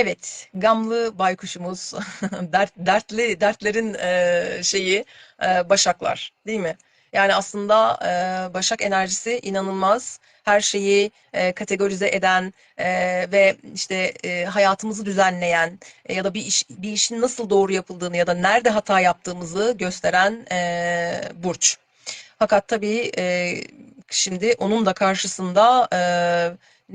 Evet, gamlı baykuşumuz, dert, dertli dertlerin e, şeyi e, başaklar, değil mi? Yani aslında e, başak enerjisi inanılmaz. Her şeyi e, kategorize eden e, ve işte e, hayatımızı düzenleyen e, ya da bir iş bir işin nasıl doğru yapıldığını ya da nerede hata yaptığımızı gösteren e, burç. Fakat tabii e, şimdi onun da karşısında e,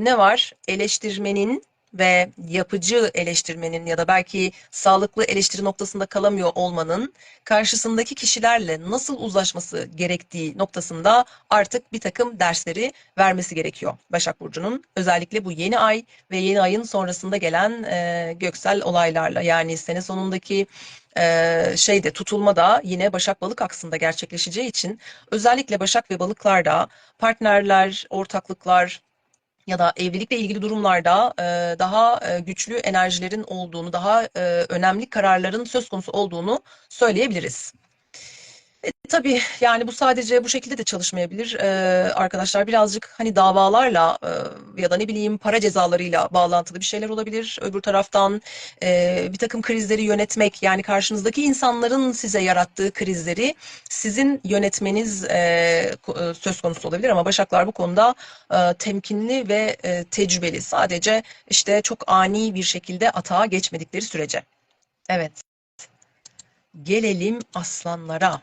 ne var? Eleştirmenin ve yapıcı eleştirmenin ya da belki sağlıklı eleştiri noktasında kalamıyor olmanın karşısındaki kişilerle nasıl uzlaşması gerektiği noktasında artık bir takım dersleri vermesi gerekiyor Başak Burcu'nun. Özellikle bu yeni ay ve yeni ayın sonrasında gelen e, göksel olaylarla yani sene sonundaki e, şeyde tutulma da yine Başak Balık aksında gerçekleşeceği için özellikle Başak ve Balıklarda partnerler, ortaklıklar, ya da evlilikle ilgili durumlarda e, daha e, güçlü enerjilerin olduğunu, daha e, önemli kararların söz konusu olduğunu söyleyebiliriz. E, tabii yani bu sadece bu şekilde de çalışmayabilir e, arkadaşlar. Birazcık hani davalarla e, ya da ne bileyim para cezalarıyla bağlantılı bir şeyler olabilir. Öbür taraftan e, bir takım krizleri yönetmek yani karşınızdaki insanların size yarattığı krizleri sizin yönetmeniz e, e söz konusu olabilir. Ama Başaklar bu konuda e, temkinli ve e, tecrübeli. Sadece işte çok ani bir şekilde atağa geçmedikleri sürece. Evet. Gelelim aslanlara.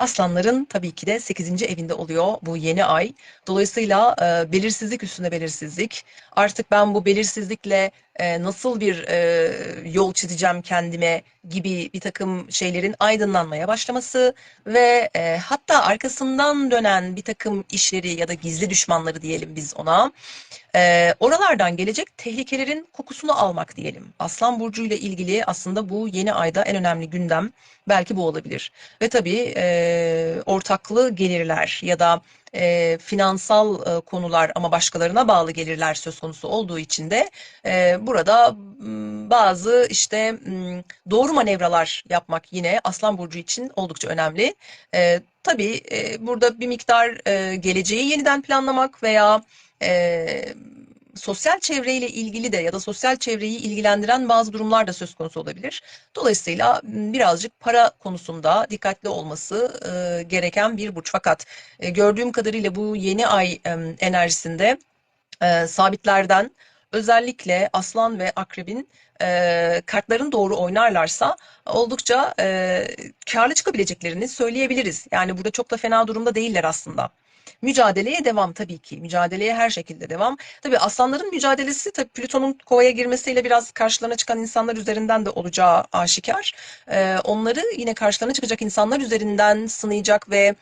Aslanların tabii ki de 8. evinde oluyor bu yeni ay. Dolayısıyla e, belirsizlik üstünde belirsizlik. Artık ben bu belirsizlikle e, nasıl bir e, yol çizeceğim kendime gibi bir takım şeylerin aydınlanmaya başlaması ve e, hatta arkasından dönen bir takım işleri ya da gizli düşmanları diyelim biz ona. Oralardan gelecek tehlikelerin kokusunu almak diyelim. Aslan Burcu ile ilgili aslında bu yeni ayda en önemli gündem belki bu olabilir. Ve tabii e, ortaklı gelirler ya da e, finansal e, konular ama başkalarına bağlı gelirler söz konusu olduğu için de e, burada bazı işte doğru manevralar yapmak yine Aslan Burcu için oldukça önemli. E, tabii e, burada bir miktar e, geleceği yeniden planlamak veya e, sosyal çevreyle ilgili de ya da sosyal çevreyi ilgilendiren bazı durumlar da söz konusu olabilir. Dolayısıyla birazcık para konusunda dikkatli olması e, gereken bir burç. Fakat e, gördüğüm kadarıyla bu yeni ay e, enerjisinde e, sabitlerden özellikle aslan ve akrebin e, kartların doğru oynarlarsa oldukça e, karlı çıkabileceklerini söyleyebiliriz. Yani burada çok da fena durumda değiller aslında. Mücadeleye devam tabii ki. Mücadeleye her şekilde devam. Tabii aslanların mücadelesi tabii Plüton'un kovaya girmesiyle biraz karşılarına çıkan insanlar üzerinden de olacağı aşikar. Ee, onları yine karşılarına çıkacak insanlar üzerinden sınayacak ve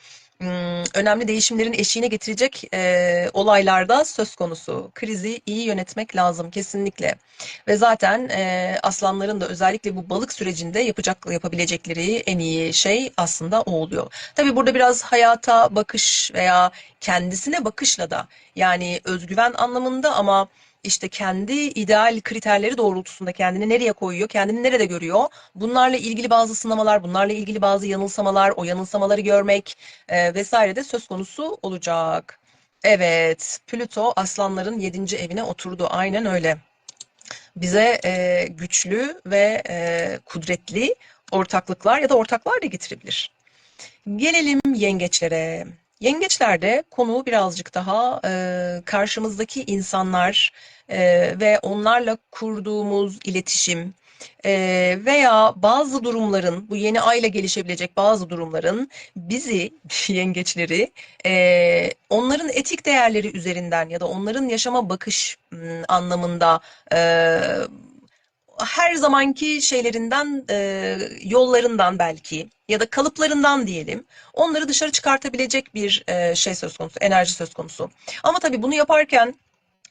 önemli değişimlerin eşiğine getirecek e, olaylarda söz konusu. Krizi iyi yönetmek lazım kesinlikle. Ve zaten e, aslanların da özellikle bu balık sürecinde yapacak yapabilecekleri en iyi şey aslında o oluyor. Tabii burada biraz hayata bakış veya kendisine bakışla da yani özgüven anlamında ama işte kendi ideal kriterleri doğrultusunda kendini nereye koyuyor, kendini nerede görüyor. Bunlarla ilgili bazı sınamalar, bunlarla ilgili bazı yanılsamalar, o yanılsamaları görmek e, vesaire de söz konusu olacak. Evet, Plüto aslanların 7. evine oturdu. Aynen öyle. Bize e, güçlü ve e, kudretli ortaklıklar ya da ortaklar da getirebilir. Gelelim yengeçlere. Yengeçlerde konu birazcık daha e, karşımızdaki insanlar e, ve onlarla kurduğumuz iletişim e, veya bazı durumların, bu yeni ayla gelişebilecek bazı durumların bizi, yengeçleri, e, onların etik değerleri üzerinden ya da onların yaşama bakış m, anlamında e, her zamanki şeylerinden, e, yollarından belki ya da kalıplarından diyelim onları dışarı çıkartabilecek bir e, şey söz konusu, enerji söz konusu. Ama tabii bunu yaparken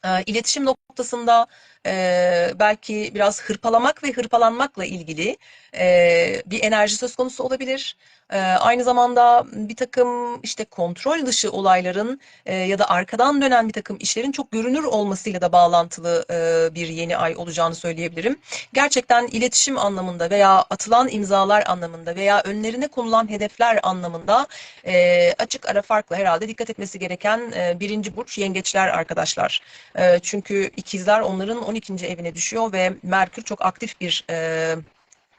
e, iletişim noktasında e, belki biraz hırpalamak ve hırpalanmakla ilgili e, bir enerji söz konusu olabilir. E, aynı zamanda bir takım işte kontrol dışı olayların e, ya da arkadan dönen bir takım işlerin çok görünür olmasıyla da bağlantılı e, bir yeni ay olacağını söyleyebilirim. Gerçekten iletişim anlamında veya atılan imzalar anlamında veya önlerine konulan hedefler anlamında e, açık ara farklı herhalde dikkat etmesi gereken e, birinci burç yengeçler arkadaşlar. E, çünkü iki ikizler onların 12. evine düşüyor ve Merkür çok aktif bir e,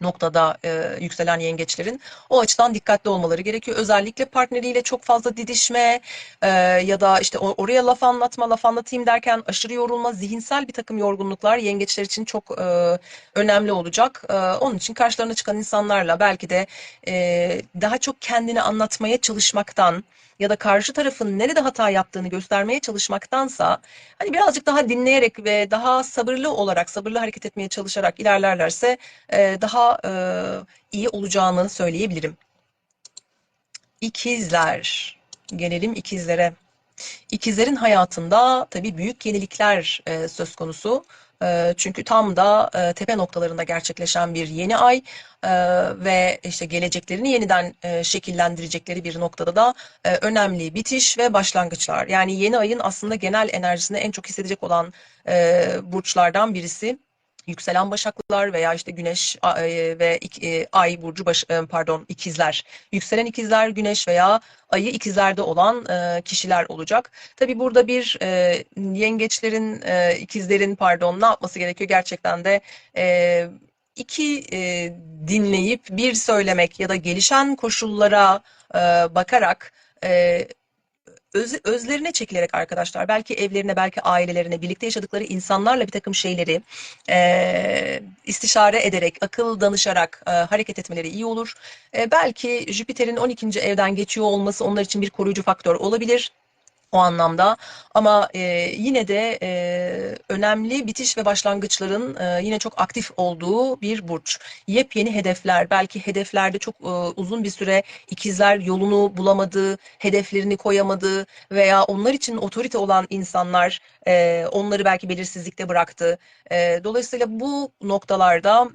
noktada e, yükselen yengeçlerin o açıdan dikkatli olmaları gerekiyor. Özellikle partneriyle çok fazla didişme e, ya da işte o- oraya laf anlatma, laf anlatayım derken aşırı yorulma, zihinsel bir takım yorgunluklar yengeçler için çok e, önemli olacak. E, onun için karşılarına çıkan insanlarla belki de e, daha çok kendini anlatmaya çalışmaktan ya da karşı tarafın nerede hata yaptığını göstermeye çalışmaktansa hani birazcık daha dinleyerek ve daha sabırlı olarak, sabırlı hareket etmeye çalışarak ilerlerlerse e, daha e, iyi olacağını söyleyebilirim. İkizler. Gelelim ikizlere. İkizlerin hayatında tabii büyük yenilikler e, söz konusu. E, çünkü tam da e, tepe noktalarında gerçekleşen bir yeni ay e, ve işte geleceklerini yeniden e, şekillendirecekleri bir noktada da e, önemli bitiş ve başlangıçlar. Yani yeni ayın aslında genel enerjisini en çok hissedecek olan e, burçlardan birisi. Yükselen Başaklılar veya işte Güneş e, ve e, Ay burcu baş, e, pardon ikizler. Yükselen ikizler, Güneş veya Ayı ikizlerde olan kişiler olacak. Tabii burada bir yengeçlerin, ikizlerin pardon ne yapması gerekiyor? Gerçekten de iki dinleyip bir söylemek ya da gelişen koşullara bakarak öz, özlerine çekilerek arkadaşlar belki evlerine belki ailelerine birlikte yaşadıkları insanlarla bir takım şeyleri e, istişare ederek akıl danışarak e, hareket etmeleri iyi olur. E, belki Jüpiter'in 12. evden geçiyor olması onlar için bir koruyucu faktör olabilir o anlamda. Ama e, yine de e, önemli bitiş ve başlangıçların e, yine çok aktif olduğu bir burç. Yepyeni hedefler, belki hedeflerde çok e, uzun bir süre ikizler yolunu bulamadı, hedeflerini koyamadı veya onlar için otorite olan insanlar e, onları belki belirsizlikte bıraktı. E, dolayısıyla bu noktalarda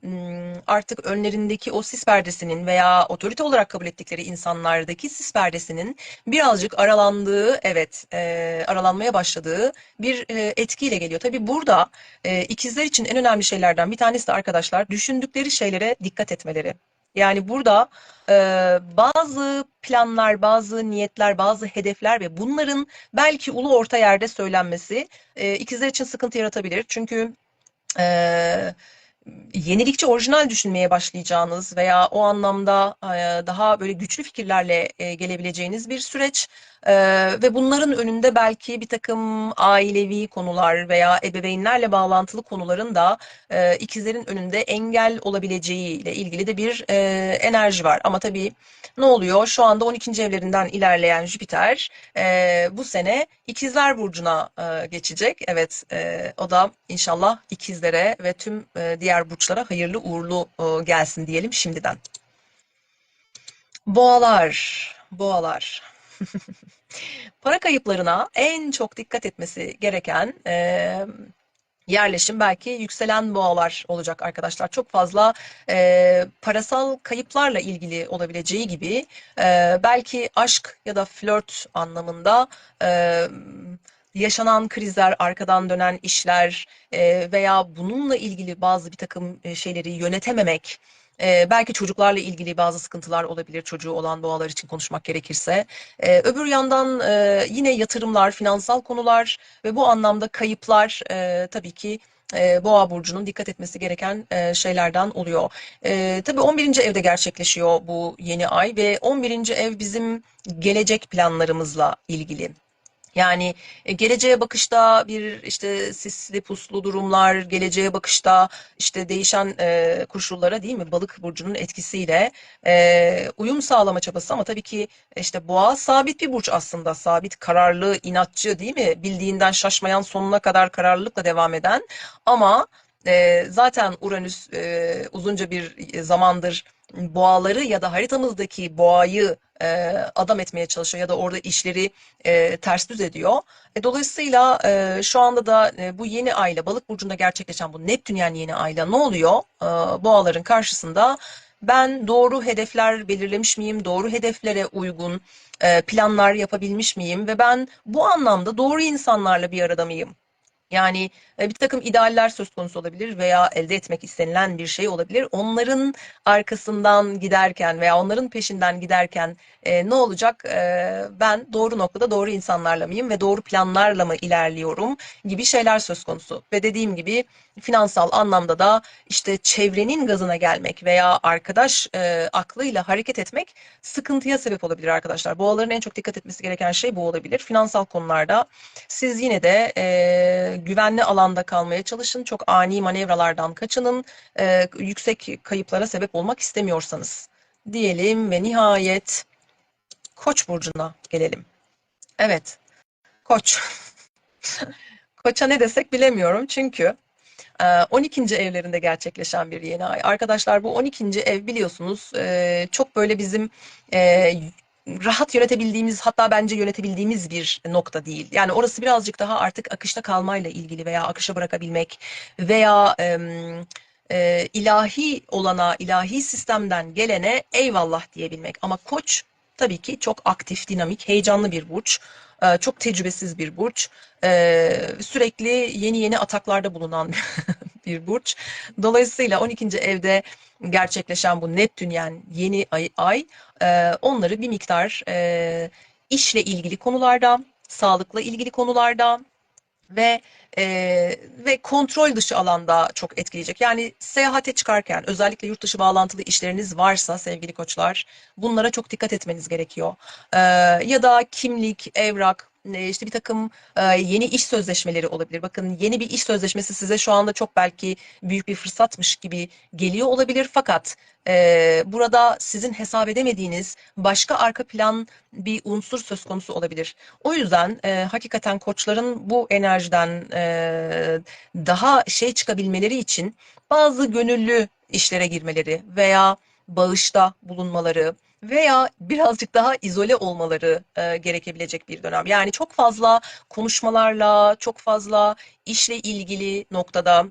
artık önlerindeki o sis perdesinin veya otorite olarak kabul ettikleri insanlardaki sis perdesinin birazcık aralandığı, evet, e, aralanmaya başladığı bir e, etkiyle geliyor. Tabii burada e, ikizler için en önemli şeylerden bir tanesi de arkadaşlar düşündükleri şeylere dikkat etmeleri. Yani burada e, bazı planlar, bazı niyetler, bazı hedefler ve bunların belki ulu orta yerde söylenmesi e, ikizler için sıkıntı yaratabilir. Çünkü e, yenilikçi, orijinal düşünmeye başlayacağınız veya o anlamda daha böyle güçlü fikirlerle gelebileceğiniz bir süreç E, ve bunların önünde belki bir takım ailevi konular veya ebeveynlerle bağlantılı konuların da e, ikizlerin önünde engel olabileceği ile ilgili de bir e, enerji var. Ama tabii ne oluyor? Şu anda 12. evlerinden ilerleyen Jüpiter e, bu sene İkizler Burcu'na e, geçecek. Evet, e, o da inşallah ikizlere ve tüm e, diğer burçlara hayırlı uğurlu e, gelsin diyelim şimdiden. Boğalar, boğalar. Para kayıplarına en çok dikkat etmesi gereken e, yerleşim belki yükselen boğalar olacak arkadaşlar. Çok fazla e, parasal kayıplarla ilgili olabileceği gibi e, belki aşk ya da flört anlamında e, yaşanan krizler, arkadan dönen işler e, veya bununla ilgili bazı bir takım şeyleri yönetememek, e, belki çocuklarla ilgili bazı sıkıntılar olabilir çocuğu olan boğalar için konuşmak gerekirse. E, öbür yandan e, yine yatırımlar, finansal konular ve bu anlamda kayıplar e, tabii ki e, Boğa burcunun dikkat etmesi gereken e, şeylerden oluyor. E, tabii 11. evde gerçekleşiyor bu yeni ay ve 11. ev bizim gelecek planlarımızla ilgili. Yani e, geleceğe bakışta bir işte sisli puslu durumlar, geleceğe bakışta işte değişen e, koşullara değil mi balık burcunun etkisiyle e, uyum sağlama çabası ama tabii ki işte boğa sabit bir burç aslında sabit kararlı inatçı değil mi? Bildiğinden şaşmayan sonuna kadar kararlılıkla devam eden ama e, zaten Uranüs e, uzunca bir zamandır boğaları ya da haritamızdaki boğayı e, adam etmeye çalışıyor ya da orada işleri e, ters düz ediyor. E, dolayısıyla e, şu anda da e, bu yeni ayla Balık burcunda gerçekleşen bu Neptünyen yeni ayla ne oluyor? E, boğaların karşısında ben doğru hedefler belirlemiş miyim? Doğru hedeflere uygun e, planlar yapabilmiş miyim? Ve ben bu anlamda doğru insanlarla bir arada mıyım? Yani e, bir takım idealler söz konusu olabilir veya elde etmek istenilen bir şey olabilir. Onların arkasından giderken veya onların peşinden giderken e, ne olacak? E, ben doğru noktada doğru insanlarla mıyım ve doğru planlarla mı ilerliyorum gibi şeyler söz konusu. Ve dediğim gibi finansal anlamda da işte çevrenin gazına gelmek veya arkadaş aklıyla hareket etmek sıkıntıya sebep olabilir arkadaşlar. Boğaların en çok dikkat etmesi gereken şey bu olabilir. Finansal konularda siz yine de güvenli alanda kalmaya çalışın. Çok ani manevralardan kaçının. E, yüksek kayıplara sebep olmak istemiyorsanız diyelim ve nihayet Koç burcuna gelelim. Evet. Koç. Koça ne desek bilemiyorum çünkü 12. evlerinde gerçekleşen bir yeni ay. Arkadaşlar bu 12. ev biliyorsunuz çok böyle bizim rahat yönetebildiğimiz hatta bence yönetebildiğimiz bir nokta değil. Yani orası birazcık daha artık akışta kalmayla ilgili veya akışa bırakabilmek veya e, ilahi olana, ilahi sistemden gelene eyvallah diyebilmek. Ama koç tabii ki çok aktif, dinamik, heyecanlı bir burç. E, çok tecrübesiz bir burç. E, sürekli yeni yeni ataklarda bulunan bir burç. Dolayısıyla 12. evde gerçekleşen bu Neptün yani yeni ay, ay e, onları bir miktar e, işle ilgili konularda, sağlıkla ilgili konularda ve e, ve kontrol dışı alanda çok etkileyecek. Yani seyahate çıkarken özellikle yurt dışı bağlantılı işleriniz varsa sevgili koçlar bunlara çok dikkat etmeniz gerekiyor. E, ya da kimlik, evrak, işte bir takım yeni iş sözleşmeleri olabilir. Bakın yeni bir iş sözleşmesi size şu anda çok belki büyük bir fırsatmış gibi geliyor olabilir. Fakat burada sizin hesap edemediğiniz başka arka plan bir unsur söz konusu olabilir. O yüzden hakikaten koçların bu enerjiden daha şey çıkabilmeleri için bazı gönüllü işlere girmeleri veya bağışta bulunmaları veya birazcık daha izole olmaları e, gerekebilecek bir dönem. Yani çok fazla konuşmalarla, çok fazla işle ilgili noktada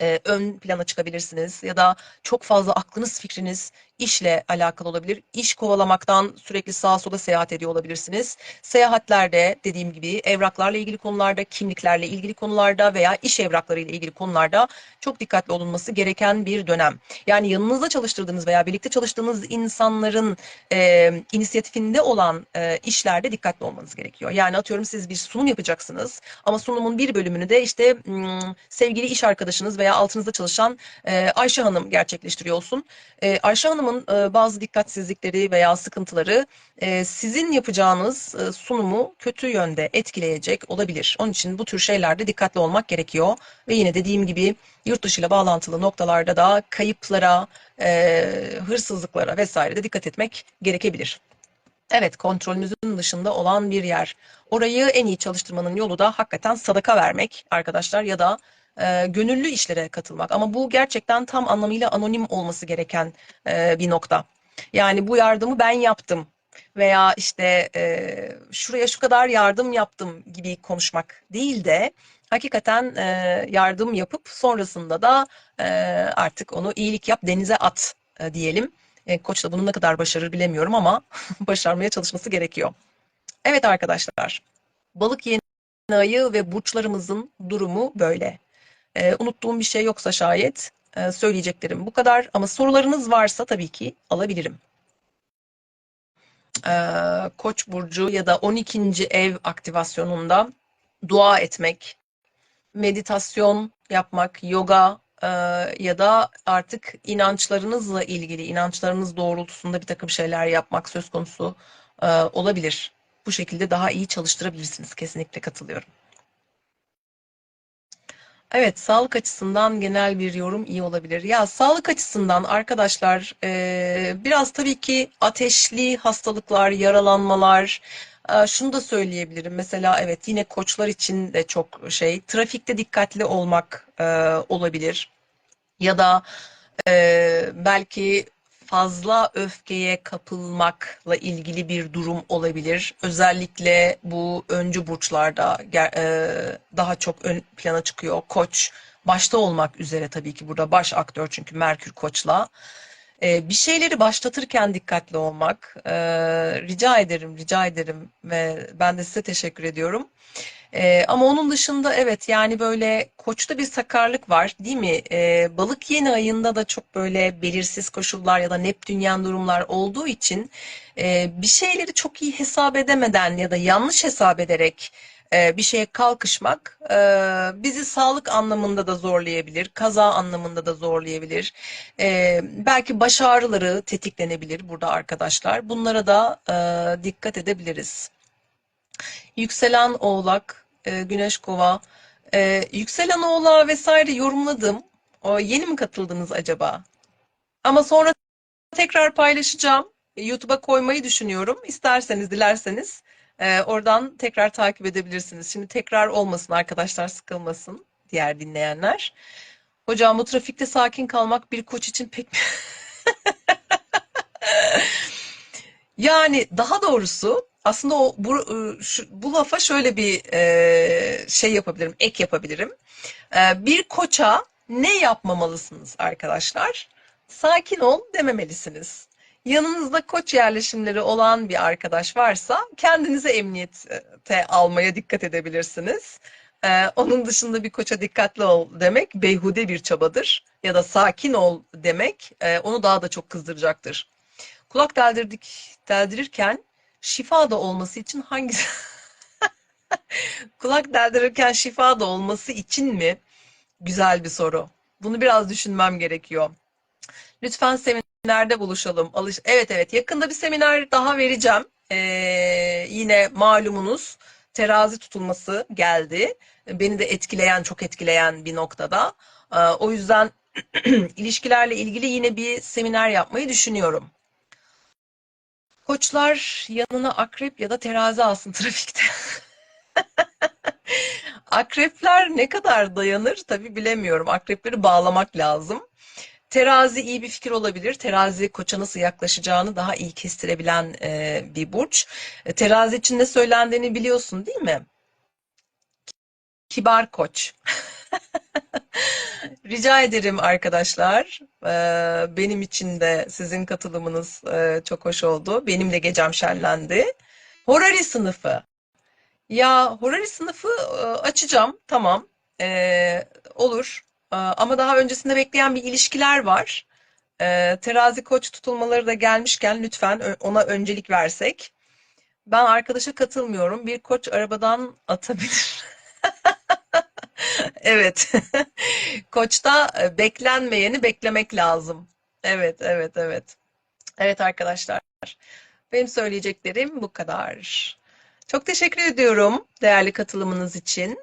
e, ön plana çıkabilirsiniz ya da çok fazla aklınız fikriniz işle alakalı olabilir. İş kovalamaktan sürekli sağa sola seyahat ediyor olabilirsiniz. Seyahatlerde dediğim gibi evraklarla ilgili konularda, kimliklerle ilgili konularda veya iş evraklarıyla ilgili konularda çok dikkatli olunması gereken bir dönem. Yani yanınızda çalıştırdığınız veya birlikte çalıştığınız insanların e, inisiyatifinde olan e, işlerde dikkatli olmanız gerekiyor. Yani atıyorum siz bir sunum yapacaksınız ama sunumun bir bölümünü de işte hmm, sevgili iş arkadaşınız veya altınızda çalışan e, Ayşe Hanım gerçekleştiriyor olsun. E, Ayşe Hanım'ın e, bazı dikkatsizlikleri veya sıkıntıları e, sizin yapacağınız e, sunumu kötü yönde etkileyecek olabilir. Onun için bu tür şeylerde dikkatli olmak gerekiyor. Ve yine dediğim gibi yurt dışı ile bağlantılı noktalarda da kayıplara, hırsızlıklara vesaire de dikkat etmek gerekebilir. Evet, kontrolünüzün dışında olan bir yer. Orayı en iyi çalıştırmanın yolu da hakikaten sadaka vermek arkadaşlar ya da e, gönüllü işlere katılmak. Ama bu gerçekten tam anlamıyla anonim olması gereken e, bir nokta. Yani bu yardımı ben yaptım veya işte e, şuraya şu kadar yardım yaptım gibi konuşmak değil de hakikaten e, yardım yapıp sonrasında da e, artık onu iyilik yap denize at e, diyelim. E, koç da bunu ne kadar başarır bilemiyorum ama başarmaya çalışması gerekiyor. Evet arkadaşlar, balık yeni ayı ve burçlarımızın durumu böyle. E, unuttuğum bir şey yoksa şayet e, söyleyeceklerim bu kadar. Ama sorularınız varsa tabii ki alabilirim. E, Koç burcu ya da 12. ev aktivasyonunda dua etmek, meditasyon yapmak, yoga e, ya da artık inançlarınızla ilgili, inançlarınız doğrultusunda bir takım şeyler yapmak söz konusu e, olabilir. Bu şekilde daha iyi çalıştırabilirsiniz. Kesinlikle katılıyorum. Evet, sağlık açısından genel bir yorum iyi olabilir. Ya sağlık açısından arkadaşlar e, biraz tabii ki ateşli hastalıklar, yaralanmalar, e, şunu da söyleyebilirim. Mesela evet yine koçlar için de çok şey, trafikte dikkatli olmak e, olabilir. Ya da e, belki fazla öfkeye kapılmakla ilgili bir durum olabilir. Özellikle bu öncü burçlarda e, daha çok ön plana çıkıyor. Koç başta olmak üzere tabii ki burada baş aktör çünkü Merkür Koç'la. E, bir şeyleri başlatırken dikkatli olmak. E, rica ederim, rica ederim ve ben de size teşekkür ediyorum. Ee, ama onun dışında evet yani böyle koçta bir sakarlık var değil mi? Ee, balık yeni ayında da çok böyle belirsiz koşullar ya da Neptünyen durumlar olduğu için e, bir şeyleri çok iyi hesap edemeden ya da yanlış hesap ederek e, bir şeye kalkışmak e, bizi sağlık anlamında da zorlayabilir, kaza anlamında da zorlayabilir. E, belki baş ağrıları tetiklenebilir burada arkadaşlar. Bunlara da dikkat edebiliriz. Yükselen Oğlak, Güneş Kova. Yükselen Oğlak vesaire yorumladım. Yeni mi katıldınız acaba? Ama sonra tekrar paylaşacağım. YouTube'a koymayı düşünüyorum. İsterseniz, dilerseniz e, oradan tekrar takip edebilirsiniz. Şimdi tekrar olmasın arkadaşlar, sıkılmasın diğer dinleyenler. Hocam bu trafikte sakin kalmak bir koç için pek Yani daha doğrusu aslında o bu, e, şu, bu lafa şöyle bir e, şey yapabilirim, ek yapabilirim. E, bir koça ne yapmamalısınız arkadaşlar? Sakin ol dememelisiniz. Yanınızda koç yerleşimleri olan bir arkadaş varsa kendinize emniyete almaya dikkat edebilirsiniz. E, onun dışında bir koça dikkatli ol demek beyhude bir çabadır. Ya da sakin ol demek e, onu daha da çok kızdıracaktır. Kulak deldirdik, deldirirken şifa da olması için hangisi? Kulak deldirirken şifa da olması için mi? Güzel bir soru. Bunu biraz düşünmem gerekiyor. Lütfen seminerde buluşalım. Alış evet evet yakında bir seminer daha vereceğim. Ee, yine malumunuz terazi tutulması geldi. Beni de etkileyen, çok etkileyen bir noktada. Ee, o yüzden ilişkilerle ilgili yine bir seminer yapmayı düşünüyorum. Koçlar yanına akrep ya da terazi alsın trafikte. Akrepler ne kadar dayanır tabii bilemiyorum. Akrepleri bağlamak lazım. Terazi iyi bir fikir olabilir. Terazi koça nasıl yaklaşacağını daha iyi kestirebilen e, bir burç. E, Terazi için ne söylendiğini biliyorsun değil mi? Kibar koç. Rica ederim arkadaşlar. Ee, benim için de sizin katılımınız e, çok hoş oldu. Benim de gecem şenlendi. Horari sınıfı. Ya Horari sınıfı e, açacağım. Tamam. Ee, olur. Ee, ama daha öncesinde bekleyen bir ilişkiler var. Ee, terazi koç tutulmaları da gelmişken lütfen ona öncelik versek. Ben arkadaşa katılmıyorum. Bir koç arabadan atabilir. Evet. Koçta e, beklenmeyeni beklemek lazım. Evet, evet, evet. Evet arkadaşlar. Benim söyleyeceklerim bu kadar. Çok teşekkür ediyorum değerli katılımınız için.